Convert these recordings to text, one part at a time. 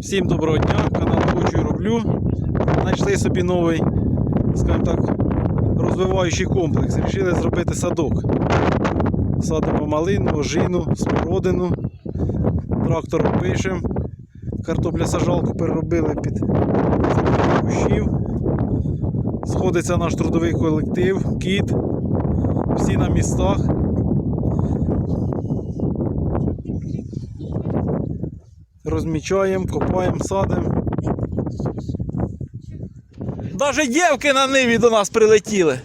Всім доброго дня, канал Хочу і роблю. Знайшли собі новий, скажімо так, розвиваючий комплекс. Рішили зробити садок. Садимо малину, ожину, смородину. Трактором пишемо. Картопля сажалку переробили під кущів. Сходиться наш трудовий колектив, кіт. Всі на містах. Розмічаємо, копаємо, садимо. Даже дівки на ниві до нас прилетіли.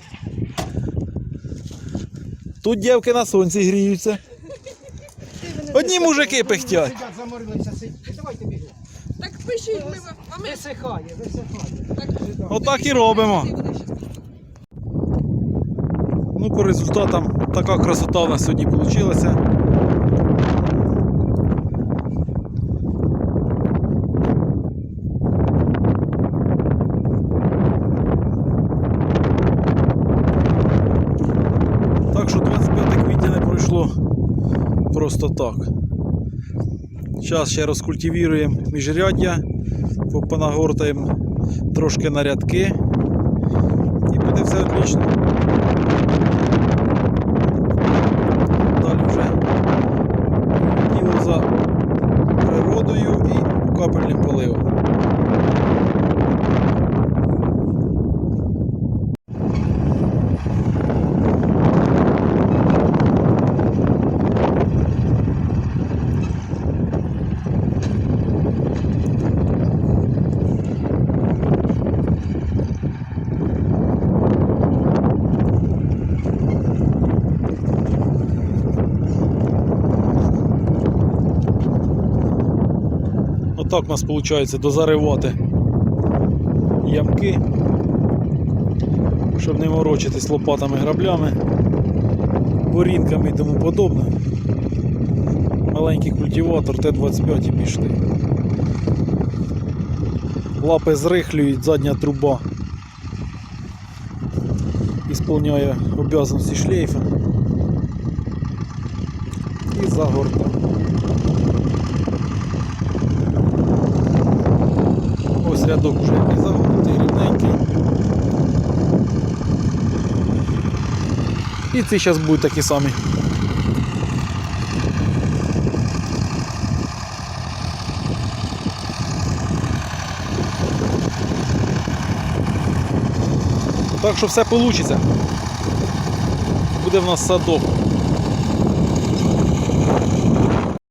Тут дівки на сонці гріються. Одні мужики пихтять. Так пишіть, ми вам. А ми Висихає, висихає. Отак і робимо. Ну, по результатам така красота у нас сьогодні вийшла. Так що 25 квітня не пройшло просто так. Зараз ще розкультивіруємо міжряддя, понагортаємо трошки нарядки. І буде все отлично. Отак у нас виходить дозаривати ямки, щоб не морочитись лопатами граблями, борінками і тому подобне. Маленький культиватор Т-25 і пішли. Лапи зрихлюють, задня труба. Ісполняє обов'язаності шлейфа і загорта. Рядок вже який загорнутий, рівненький. І ці зараз будуть такі самі. Так що все вийде. Буде в нас садок.